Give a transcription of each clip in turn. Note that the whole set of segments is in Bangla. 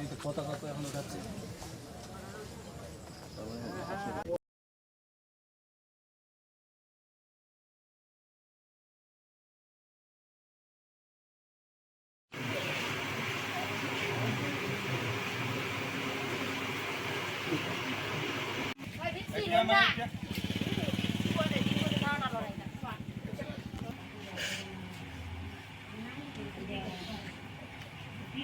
এই তো পতাকা তো এখন উঠাচ্ছে Yeah.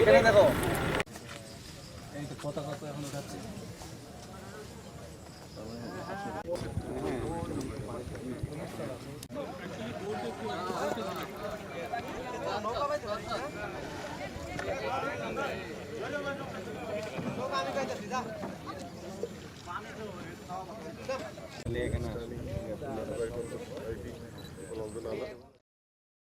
এখানে দেখো। এই তো পতাকা তো এখনও যাচ্ছে এখানে